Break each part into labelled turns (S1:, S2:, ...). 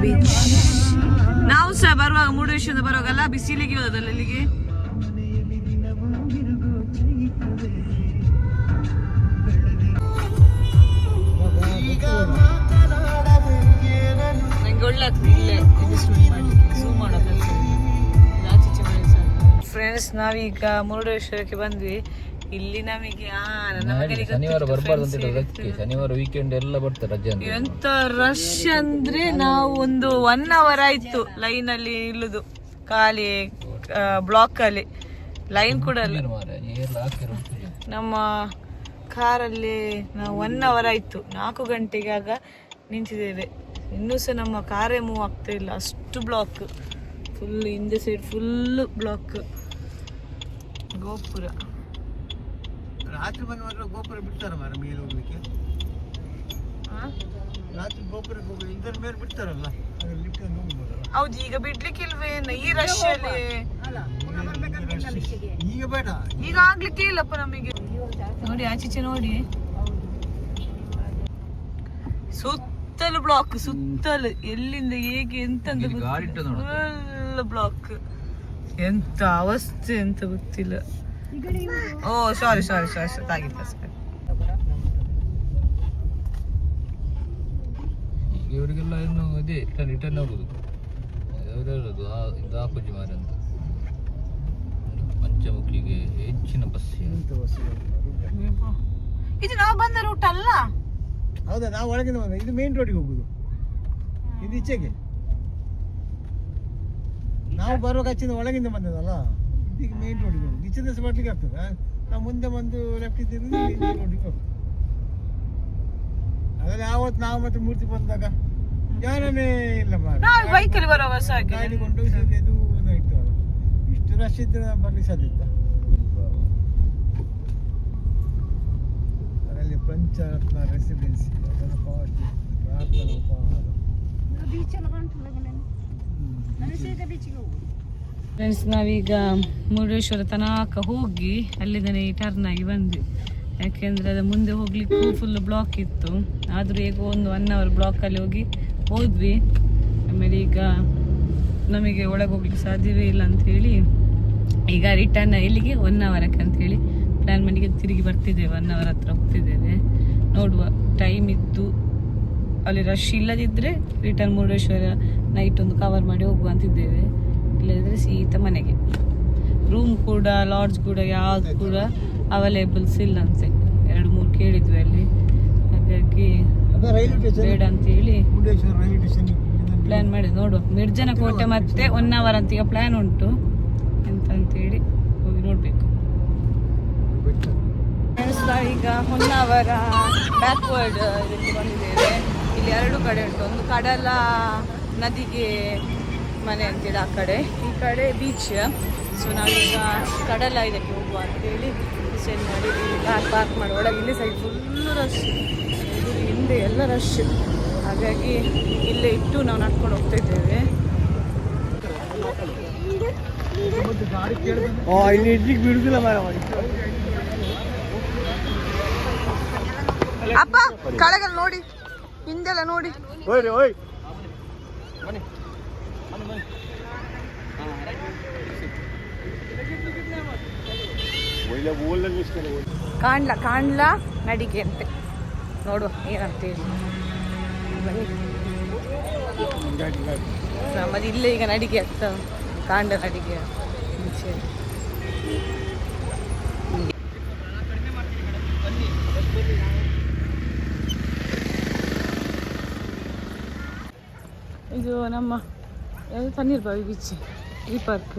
S1: Beach ನಾವು ಸಹ ಬರುವಾಗ ಮುರುಡೇಶ್ವರದ ಬರುವಾಗಲ್ಲ ಬಿಸಿಲಿಗೆ ಹೋದಲ್ಲ ಇಲ್ಲಿಗೆ? ನಂಗೆ ಇಲ್ಲೇ ಫ್ರೆಂಡ್ಸ್ ನಾವೀಗ ಮುರುಡೇಶ್ವರಕ್ಕೆ ಬಂದ್ವಿ. ಇಲ್ಲಿ ನಮಗೆ ಆ ನನ್ನ ಮಗನಿಗೆ
S2: ಶನಿವಾರ ಬರಬಾರ್ದು ಅಂತ ಶನಿವಾರ ವೀಕೆಂಡ್ ಎಲ್ಲ ಬರ್ತಾರೆ ರಜೆ ಅಂತ
S1: ಎಂತ ರಶ್ ಅಂದ್ರೆ ನಾವು ಒಂದು ಒನ್ ಅವರ್ ಆಯ್ತು ಲೈನ್ ಅಲ್ಲಿ ನಿಲ್ಲುದು. ಖಾಲಿ ಬ್ಲಾಕ್ ಅಲ್ಲಿ. ಲೈನ್ ಕೂಡ ಅಲ್ಲ. ನಮ್ಮ ಕಾರಲ್ಲಿ ನಾವು ಒನ್ ಅವರ್ ಆಯ್ತು. ನಾಲ್ಕು ಗಂಟೆಗೆ ಆಗ ನಿಂತಿದ್ದೇವೆ. ಇನ್ನೂ ಸಹ ನಮ್ಮ ಕಾರೇ ಮೂವ್ ಆಗ್ತಾ ಇಲ್ಲ. ಅಷ್ಟು ಬ್ಲಾಕ್ ಫುಲ್ ಹಿಂದೆ ಸೈಡ್ ಫುಲ್ ಬ್ಲಾಕ್ ಗೋಪುರ.
S3: ರಾತ್ರಿ ಬಂದು ಮಾತ್ರ ಗೋಪುರ ಬಿಡ್ತಾರ ಮಾರ ಮೇಲೆ ಹೋಗ್ಲಿಕ್ಕೆ.
S1: ಆ?
S3: ರಾತ್ರಿ ಗೋಪುರ ಹೋಗಿ ಇದರ ಮೇಲೆ ಬಿಡ್ತಾರಲ್ಲ ಅದ್ರ ಲಿಫ್ಟ್ ಹೋಗ್ಬೋದಲ್ಲ.
S1: ಹೌದು ಈಗ ಬಿಡ್ಲಿಕ್ಕಿಲ್ವೇನು ಈ ರಶ್ ಅಲ್ಲಿ.
S3: ಈಗ ಬೇಡ.
S1: ಈಗ ಆಗ್ಲಿಕ್ಕೆ ಇಲ್ಲಪ್ಪ ನಮಗೆ. ನೋಡಿ ಆಚೀಚೆ ನೋಡಿ. ಸುತ್ತಲೂ ಬ್ಲಾಕ್ ಸುತ್ತಲೂ. ಎಲ್ಲಿಂದ ಹೇಗೆ ಎಂತ. ಬ್ಲಾಕ್ ಎಂತ ಅವಸ್ಥೆ ಅಂತ ಗೊತ್ತಿಲ್ಲ. ಓ ಸಾರಿ ಸಾರಿ ಸಾರಿ ಸಾರಿ ಆಗಿತ್ತ ಸರಿ
S2: ಇವರಿಗೆಲ್ಲ ಇನ್ನು ಇದೇ ರಿಟರ್ನ್ ಇಟನ್ ಹೋಗುದು ಅವ್ರು ಹೇಳೋದು ಆ ಇದು ಆಪುಜಿ ಮಾರ ಅಂತ. ಪಂಚಮುಖಿಗೆ ಹೆಚ್ಚಿನ ಬಸ್
S1: ಇದು ನಾವು ಬಂದ ರೂಟ್ ಅಲ್ಲ?
S3: ಹೌದಾ ನಾವು ಒಳಗಿಂದ ಬಂದ ಇದು ಮೇನ್ ರೋಡಿಗೆ ಹೋಗುದು. ಇದು ಈಚೆಗೆ ನಾವು ಬರುವಾಗ ಹಚ್ಚಿದ ಒಳಗಿಂದ ಬಂದದಲ್ಲ? ಇದೀಗ ಮೇನ್ ರೋಡಿಗೆ ಹೋಗುದು ಈಚೆ ಸಹ ಬರ್ಲಿಕ್ಕೆ ಆಗ್ತದ? ನಾವು ಮುಂದೆ ಬಂದು ಲೆಫ್ಟ್ ಇದ್ದಿದ್ದು ಮೇನ್ ರೋಡಿಗೆ ಹೋಗುದು ಅದ್ರಲ್ಲಿ ಯಾವತ್ತು ನಾವು ಮತ್ತೆ ಮೂರ್ತಿ ಬಂದಾಗ ಜಾನನೇ ಇಲ್ಲ
S1: ನಾವು ಬೈಕಲ್ಲಿ
S3: ಕೊಂಡು ಇದು ಇರ್ತವಲ್ಲ ಇಷ್ಟು ರಶ್ ಇದ್ರೆ ಬರ್ಲಿಕ್ಕೆ ಸಾಧ್ಯ ಇತ್ತ ಅದರಲ್ಲಿ ಪಂಚರತ್ನ ರೆಸಿಡೆನ್ಸಿ ಪಾಟಿ ಪ್ರಾರ್ಥನಾ ಉಪಹಾರ
S1: ಫ್ರೆಂಡ್ಸ್ ನಾವೀಗ ಮುರುಡೇಶ್ವರ ತನಕ ಹೋಗಿ ಅಲ್ಲಿಂದನೇ ಟರ್ನ್ ಆಗಿ ಬಂದ್ವಿ. ಯಾಕೆಂದ್ರೆ ಅದು ಮುಂದೆ ಹೋಗ್ಲಿಕ್ಕೂ ಫುಲ್ ಬ್ಲಾಕ್ ಇತ್ತು. ಆದರೂ ಈಗ ಒಂದು ಒನ್ ಅವರ್ ಬ್ಲಾಕಲ್ಲಿ ಹೋಗಿ ಹೋದ್ವಿ. ಆಮೇಲೆ ಈಗ ನಮಗೆ ಒಳಗೆ ಹೋಗ್ಲಿಕ್ಕೆ ಸಾಧ್ಯವೇ ಇಲ್ಲ ಅಂತ ಹೇಳಿ ಈಗ ರಿಟರ್ನ್ ಇಲ್ಲಿಗೆ ಒನ್ ಅವರಕ್ಕೆ ಹೇಳಿ ಪ್ಲ್ಯಾನ್ ಮಾಡಿ ತಿರುಗಿ ಬರ್ತಿದ್ದೇವೆ. ಒನ್ ಅವರ್ ಹತ್ರ ಹೋಗ್ತಿದ್ದೇವೆ. ನೋಡುವ ಟೈಮ್ ಇತ್ತು ಅಲ್ಲಿ ರಶ್ ಇಲ್ಲದಿದ್ದರೆ ರಿಟರ್ನ್ ಮುರುಡೇಶ್ವರ ನೈಟ್ ಒಂದು ಕವರ್ ಮಾಡಿ ಹೋಗುವ ಅಂತಿದ್ದೇವೆ. ಇಲ್ಲದಿದ್ದರೆ ಸೀತ ಮನೆಗೆ. ರೂಮ್ ಕೂಡ ಲಾಡ್ಜ್ ಕೂಡ ಯಾವ್ದು ಕೂಡ ಅವೈಲೇಬಲ್ಸ್ ಇಲ್ಲ ಅಂತೆ. ಎರಡು ಮೂರು ಕೇಳಿದ್ವಿ ಅಲ್ಲಿ. ಹಾಗಾಗಿ ಬೇಡ
S3: ಅಂತ ಸ್ಟೇಷನ್
S1: ಪ್ಲ್ಯಾನ್ ಮಾಡಿ ನೋಡುವ ಮಿರ್ಜನ ಕೋಟೆ ಮತ್ತೆ ಒನ್ ಅವರ್ ಅಂತ ಈಗ ಪ್ಲ್ಯಾನ್ ಉಂಟು. ಎಂತ ಅಂತೇಳಿ ಹೋಗಿ ನೋಡಬೇಕು. ಈಗ ಹೊನ್ನಾವರ ಬ್ಯಾಕ್ವರ್ಡ್ ಇದಕ್ಕೆ ಬಂದಿದ್ದೇವೆ. ಇಲ್ಲಿ ಎರಡು ಕಡೆ ಉಂಟು. ಒಂದು ಕಡಲ ನದಿಗೆ ಮನೆ ಅಂತೇಳಿ ಆ ಕಡೆ. ಈ ಕಡೆ ಬೀಚ್ ಸೊ ನಾವೀಗ ಕಡಲ ಇದಕ್ಕೆ ಹೋಗುವ ಅಂತೇಳಿ ಡಿಸೈಡ್ ಮಾಡಿ ಕಾರ್ ಪಾರ್ಕ್ ಮಾಡಿ ಒಳಗೆ ಇಲ್ಲಿ ಸೈಡ್ ಫುಲ್ಲು ರಶ್ ಇದು ಹಿಂದೆ ಎಲ್ಲ ರಶ್ ಹಾಗಾಗಿ ಇಲ್ಲೇ ಇಟ್ಟು ನಾವು ನಡ್ಕೊಂಡು ಹೋಗ್ತಾ ಇದ್ದೇವೆ.
S3: ಇಲ್ಲಿ ಇಡ್ಲಿಕ್ಕೆ ಬಿಡುದಿಲ್ಲ ಮಾರ
S1: ಅಪ್ಪ ಕೆಳಗಲ್ಲಿ ನೋಡಿ. ಹಿಂದೆಲ್ಲ ನೋಡಿ.
S3: ಓಯ್ ಓಯ್.
S1: ಕಾಣ್ಲ ಕಾಣ್ಲ ನಡಿಗೆ ಅಂತೆ. ನೋಡುವ ಬನ್ನಿ. ನಮ್ಮದು ಇಲ್ಲೇ ಈಗ ನಡಿಗೆ ಅಂತ. ಕಾಂಡ ನಡಿಗೆ. ಮುಂಚೆ. ಇದು ನಮ್ಮ ಪನ್ನೀರ್ ಬಾವಿ ಬೀಚ್, ಈ ಪಾರ್ಕ್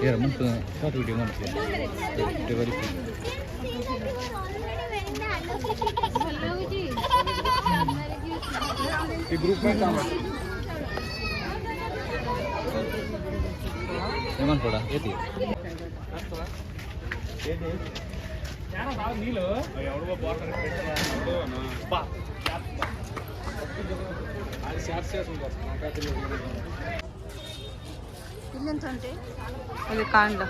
S1: ಈ ಪಾರ್ಕ್
S2: ಹೌದು ಹೋಮನ್ ಪುಡಿಯೋ
S1: ಹ್ಞೂ
S2: ಬಡ್ಡೆ ಹಾಕು
S1: ಓ
S2: ಹೌದು ತ್ರೀ ಡಿ ಇದು ಆಯ್ತು ಶಾರ್ಟ್ ವಿಡಿಯೋ ಮಂತು ಯಾರು ಮಂತು ಶಾರ್ಟ್ ವಿಡಿಯೋ ಮಂತು ಡೆವಲಪ್ ಈ ಗ್ರೂಪ್ ಲೆಮನ್ ಕೊಡ ಏತಿ
S1: ಅದು ಕಾಂಡ.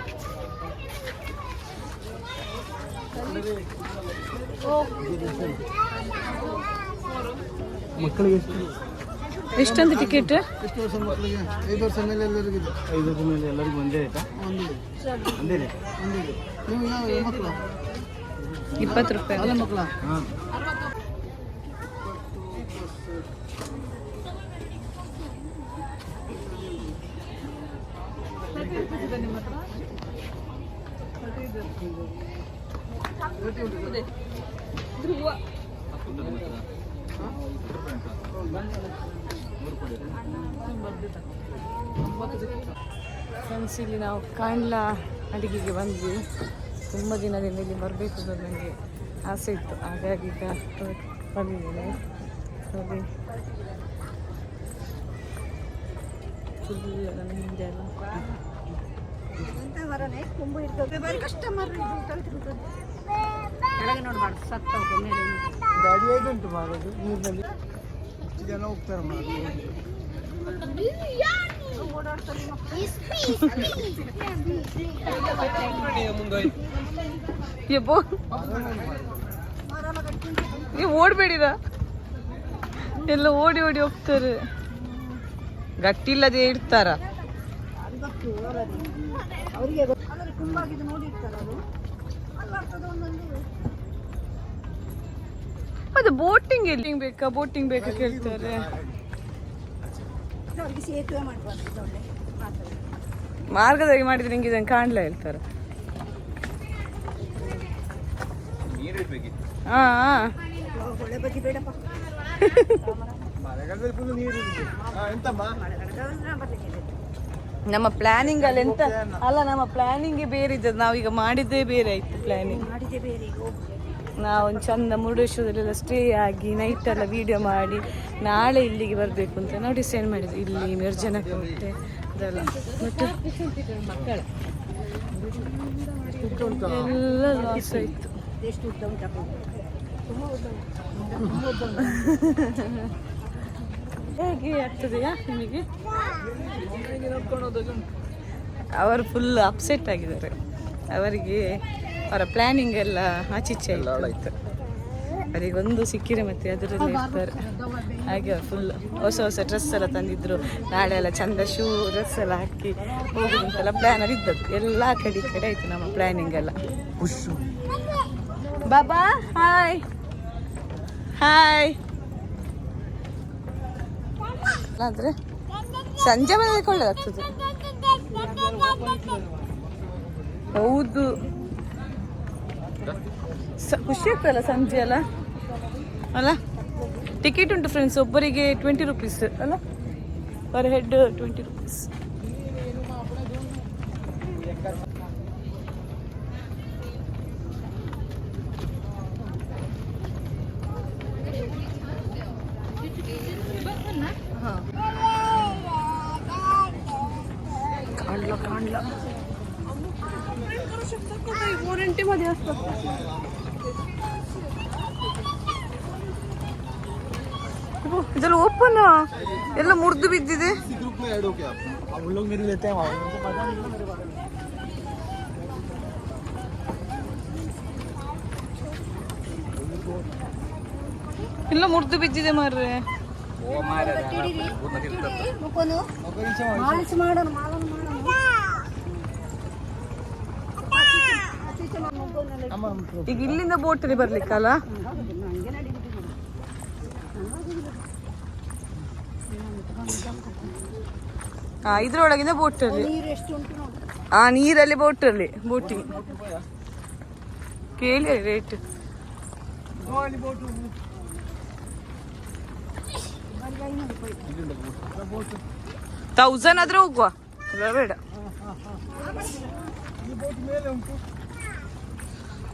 S3: ಮಕ್ಕಳಿಗೆ ಎಷ್ಟು?
S1: ಎಷ್ಟೊಂದು ಟಿಕೆಟ್
S3: ಎಷ್ಟು ವರ್ಷ ಮಕ್ಕಳಿಗೆ? ಐದು ವರ್ಷ ಮೇಲೆ ಎಲ್ಲರಿಗೂ ಇದೆ ಐದು ವರ್ಷ ಮೇಲೆ ಎಲ್ಲರಿಗೂ ಒಂದೇ ಆಯ್ತಾ ಒಂದೇ ಒಂದೇ ಒಂದಿದೆ ನೀವು ಯಾವ ಮಕ್ಕಳು?
S1: ಇಪ್ಪತ್ತು ರೂಪಾಯಿ.
S3: ಅಲ್ಲ ಮಕ್ಕಳ? ಹಾಂ.
S1: ಫ್ರೆಂಡ್ಸ್ ಇಲ್ಲಿ ನಾವು ಕಾಂಡ್ಲ ಅಡಿಗೆಗೆ ಬಂದ್ವಿ. ತುಂಬ ದಿನದಿಂದ ಇಲ್ಲಿ ಬರಬೇಕು ಅಂತ ನನಗೆ ಆಸೆ ಇತ್ತು. ಹಾಗಾಗಿ ಈಗ ಬಂದಿದ್ದೇನೆ. ನೋಡಿ ಫುಲ್ ನನ್ನ ಹಿಂದೆ ಎಲ್ಲ.
S3: ಹೇಗುಂಟು ಮಾಡೋದು ನೀರಿನಲ್ಲಿ ಜನ ಹೋಗ್ತಾರೆ
S1: ನೀವು ಓಡಬೇಡಿರ ಎಲ್ಲ ಓಡಿ ಓಡಿ ಹೋಗ್ತಾರೆ. ಗಟ್ಟಿಲ್ಲದೆ ಇಡ್ತಾರ ಅದು ಬೋಟಿಂಗ್ ಎಲ್ಲಿ ಬೇಕಾ? ಬೋಟಿಂಗ್ ಬೇಕಾ ಕೇಳ್ತಾರೆ. ಮಾರ್ಗದಾಗಿ ಮಾಡಿದ್ರೆ ನಿಂಗೆ ಇದನ್ನು ಕಾಣ್ಲ ಹೇಳ್ತಾರೆ. ಹಾ ಹಾ.
S3: ಮಳೆಗಾಲದಲ್ಲಿ ಫುಲ್ ನೀರು ಇರುತ್ತೆ. ಹಾಂ ಎಂತಮ್ಮ?
S1: ನಮ್ಮ ಪ್ಲಾನಿಂಗ್ ಅಲ್ಲಿ ಎಂತ? ಅಲ್ಲ ನಮ್ಮ ಪ್ಲಾನಿಂಗ್ ಬೇರೆ ಇದ್ದದ್ದು. ನಾವೀಗ ಮಾಡಿದ್ದೇ ಬೇರೆ ಆಯ್ತು ಪ್ಲಾನಿಂಗ್ ನಾವು ಒಂದು ಚಂದ ಮುರುಡೇಶ್ವರದಲ್ಲೆಲ್ಲ ಸ್ಟೇ ಆಗಿ ನೈಟ್ ಎಲ್ಲ ವಿಡಿಯೋ ಮಾಡಿ ನಾಳೆ ಇಲ್ಲಿಗೆ ಬರಬೇಕು ಅಂತ ನಾವು ಡಿಸೈಡ್ ಮಾಡಿದ್ವಿ. ಇಲ್ಲಿ ನಿರ್ಜನ ಕೋಟೆ ಅದೆಲ್ಲ. ಮತ್ತೆ? ಎಲ್ಲ ಲಾಸ್ ಆಯ್ತು. ಹೇಗೆ ಆಗ್ತದೆಯಾ ನಿಮಗೆ? ಅವರು ಫುಲ್ ಅಪ್ಸೆಟ್ ಆಗಿದ್ದಾರೆ. ಅವರಿಗೆ ಅವರ ಪ್ಲಾನಿಂಗ್ ಎಲ್ಲ ಆಚೀಚೆ ಅವರಿಗೆ ಒಂದು ಸಿಕ್ಕಿರೆ ಮತ್ತೆ ಅದರಲ್ಲಿ ಇರ್ತಾರೆ. ಹಾಗೆ ಫುಲ್ ಹೊಸ ಹೊಸ ಡ್ರೆಸ್ ಎಲ್ಲ ತಂದಿದ್ರು. ನಾಳೆ ಎಲ್ಲ ಚಂದ ಶೂ ಡ್ರೆಸ್ ಎಲ್ಲ ಹಾಕಿ ಹೋಗುದಂತೆಲ್ಲ ಪ್ಲ್ಯಾನ್ ಅಲ್ಲಿ ಇದ್ದದ್ದು. ಎಲ್ಲ ಕಡೆ ಕಡೆ ಆಯ್ತು ನಮ್ಮ ಪ್ಲಾನಿಂಗ್ ಎಲ್ಲ.
S3: ಹುಷು
S1: ಬಾಬಾ ಹಾಯ್ ಹಾಯ್ ಆದ್ರೆ ಸಂಜೆ ಮನೆಗೆ ಒಳ್ಳೆದಾಗ್ತದೆ ಹೌದು. ಖುಷಿ ಆಗ್ತಲ್ಲ ಸಂಜೆ ಅಲ್ಲ ಅಲ್ಲ? ಟಿಕೆಟ್ ಉಂಟು ಫ್ರೆಂಡ್ಸ್ ಒಬ್ಬರಿಗೆ ಟ್ವೆಂಟಿ ರುಪೀಸ್ ಅಲ್ಲ? ಪರ್ ಹೆಡ್ ಟ್ವೆಂಟಿ ರುಪೀಸ್
S3: हैं वहाँ उनको पता नहीं है मेरे बारे में
S1: ಎಲ್ಲ ಮುರಿದು ಬಿದ್ದಿದೆ ಮಾರ್ರೆ ಈಗ ಇಲ್ಲಿಂದ ಬೋಟಲ್ಲಿ ಬರ್ಲಿಕ್ಕಲ್ಲ? ಹಾ, ಇದ್ರೊಳಗಿಂದ ಬೋಟಲ್ಲಿ ಹಾ ನೀರಲ್ಲಿ ಬೋಟಲ್ಲಿ ಬೋಟಿಂಗ್ ಕೇಳಿ ರೇಟ್ ತೌಸಂಡ್ ಆದ್ರೆ ಹೋಗುವ. ಬೇಡ.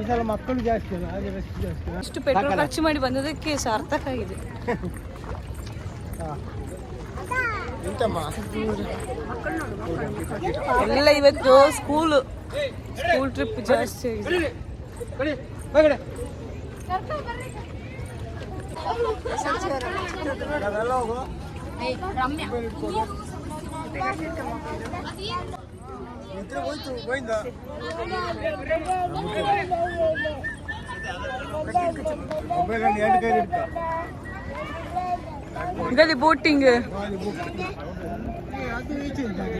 S3: ಈ ಸಲ ಮಕ್ಕಳು ಜಾಸ್ತಿ ಅಲ್ಲ ಹಾಗೆ ರಶ್ ಜಾಸ್ತಿ
S1: ಅಷ್ಟು ಪೆಟ್ರೋಲ್ ಖರ್ಚು ಮಾಡಿ ಬಂದದಕ್ಕೆ ಸಾರ್ಥಕ ಆಗಿದೆ? ಎಲ್ಲ ಇವತ್ತು ಸ್ಕೂಲು ಸ್ಕೂಲ್ ಟ್ರಿಪ್ ಜಾಸ್ತಿ ಆಗಿದೆ.
S3: ರಮ್ಯ. ಇದ್ರೆ ಹೋಯ್ತು ಗೋವಿಂದ ಮೊಬೈಲ್ ಅಲ್ಲಿ ಎರಡು ಕೈ ಇಡ್ತಾ
S1: ಗಡಿ ಬೋಟಿಂಗ್
S3: ಅದು ಈಚೆ ಉಂಟು ಹಾಗೆ.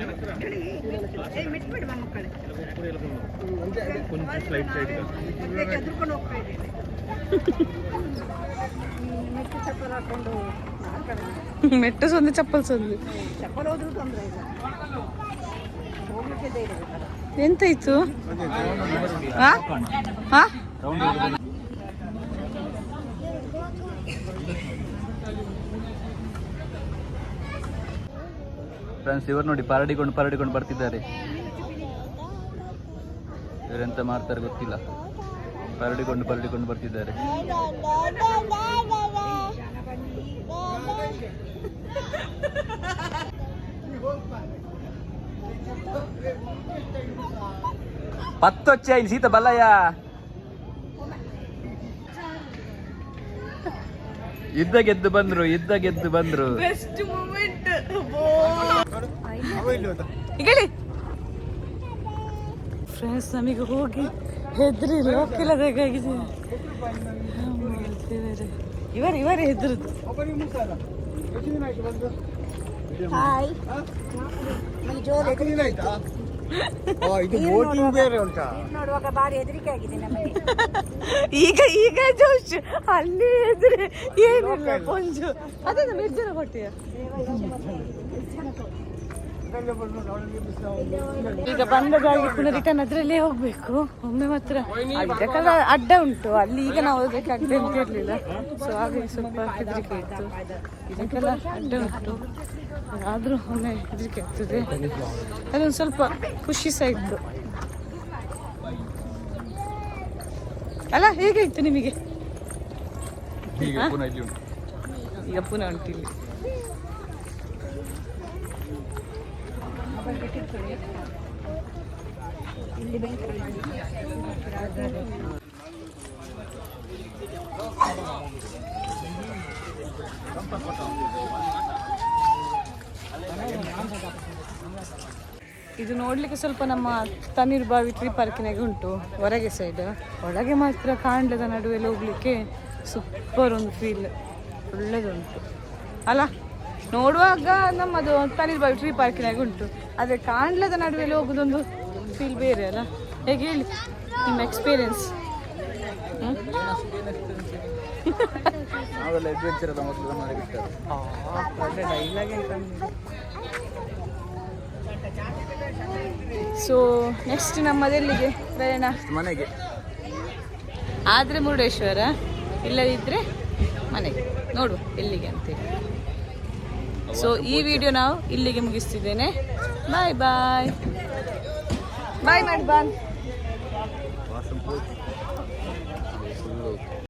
S1: ಮೆಟ್ಟು ಸೊಂದು ಚಪ್ಪಲ್ ಸೊಂದು ಎಂತಾಯ್ತು ಹಾ ಹಾ
S2: ಫ್ರೆಂಡ್ಸ್ ಇವರು ನೋಡಿ ಪರಡಿಕೊಂಡು ಪರಡಿಕೊಂಡು ಬರ್ತಿದ್ದಾರೆ. ಇವರೆಂತ ಮಾಡ್ತಾರೆ ಗೊತ್ತಿಲ್ಲ. ಪರಡಿಕೊಂಡು ಪರಡಿಕೊಂಡು ಬರ್ತಿದ್ದಾರೆ. పత్తొచ్చాయి సీత బల్లయ్య ಯುದ್ಧ ಗೆದ್ದು ಬಂದ್ರು ಯುದ್ಧ ಗೆದ್ದು ಬಂದ್ರು
S1: ಬೆಸ್ಟ್ ಮೂಮೆಂಟ್
S3: ಅವ ಇಲ್ಲಿ ಹೋದ
S1: ಹೇಳಿ ಫ್ರೆಂಡ್ಸ್ ನಮಗೆ ಹೋಗಿ ಹೆದ್ರಿ ಲೋಕಿಲ್ಲದಾಗಿದೆ ಇವರು ಇವರೇ ಹೆದ್ರದು
S4: ಹಾಯ್
S3: ಇದು ಬೋಟಿಂಗ್ ಬೇರೆ ಉಂಟಾ?
S4: ನೋಡುವಾಗ ಬಾರಿ ಹೆದರಿಕೆ ಆಗಿದೆ ನಮಗೆ.
S1: ಈಗ ಈಗ ಜೋಶ್ ಅಲ್ಲಿ ಎದುರೆ ಏನಿಲ್ಲ ಪೊಂಜು ಅದೇ ಮೆಜ್ಜನ ಕೊಟ್ಟಿಯ?
S3: ಇದೆಲ್ಲ ಬಂದ ಗಾಡಿ
S1: ಈಗ ಪುನಃ ರಿಟರ್ನ್ ಅದ್ರಲ್ಲೇ ಹೋಗ್ಬೇಕು. ಒಮ್ಮೆ ಮಾತ್ರ. ಅದಕ್ಕೆಲ್ಲ ಅಡ್ಡ ಉಂಟು. ಅಲ್ಲಿ ಈಗ ನಾವು ಅಡ್ಡ ಅಂತ ಇರಲಿಲ್ಲ. ಸೊ ಹಾಗೆ ಸ್ವಲ್ಪ ಹೆದರಿಕೆ ಇತ್ತು. ಇದಕ್ಕೆಲ್ಲ ಅಡ್ಡ ಉಂಟು. ಆದ್ರೂ ಒಮ್ಮೆ ಹೆದರಿಕೆ ಆಗ್ತದೆ. ಅದೊಂದು ಸ್ವಲ್ಪ ಖುಷಿ ಸಹ ಇತ್ತು. ಅಲ್ಲ ಹೇಗಾಯ್ತು ನಿಮಗೆ?
S2: ಈಗ ಪುನಃ ಉಂಟಿಲ್ಲ
S1: ಈಗ ಪುನಃ ಉಂಟು ಇಲ್ಲಿ. ಇದು ನೋಡ್ಲಿಕ್ಕೆ ಸ್ವಲ್ಪ ನಮ್ಮ ತಣ್ಣೀರು ಬಾವಿ ಟ್ರೀ ಪಾರ್ಕಿನಾಗೆ ಉಂಟು, ಹೊರಗೆ ಸೈಡ್ ಒಳಗೆ ಮಾತ್ರ ಕಾಂಡದ ನಡುವೆಲ್ಲ ಹೋಗ್ಲಿಕ್ಕೆ ಸೂಪರ್ ಒಂದು ಫೀಲ್ ಒಳ್ಳೆದುಂಟು. ಅಲ್ಲ ನೋಡುವಾಗ ನಮ್ಮದು ತಣ್ಣೀರು ಬಾವಿ ಟ್ರೀ ಪಾರ್ಕಿನಾಗ ಉಂಟು. ಆದರೆ ಕಾಂಡ್ಲದ ನಡುವೆಲ್ಲ ಹೋಗೋದೊಂದು ಫೀಲ್ ಬೇರೆ ಅಲ್ಲ? ಹೇಗೆ ಹೇಳಿ ನಿಮ್ಮ ಎಕ್ಸ್ಪೀರಿಯನ್ಸ್
S2: ನಾವೆಲ್ಲ ಅಡ್ವೆಂಚರ್ ಎಲ್ಲ ಮೊದಲು ಮಾಡಿ ಬಿಟ್ಟದ್ದು.
S1: ಸೊ ನೆಕ್ಸ್ಟ್ ನಮ್ಮದೆಲ್ಲಿಗೆ ಪ್ರಯಾಣ?
S2: ಮನೆಗೆ.
S1: ಆದರೆ ಮುರುಡೇಶ್ವರ ಇಲ್ಲದಿದ್ದರೆ ಮನೆಗೆ. ನೋಡುವ ಎಲ್ಲಿಗೆ ಅಂತೇಳಿ. ಸೊ ಈ ವಿಡಿಯೋ ನಾವು ಇಲ್ಲಿಗೆ ಮುಗಿಸ್ತಿದ್ದೇನೆ. ಬಾಯ್ ಬಾಯ್ ಬಾಯ್ ಮಾಡಿ ಬಾಯ್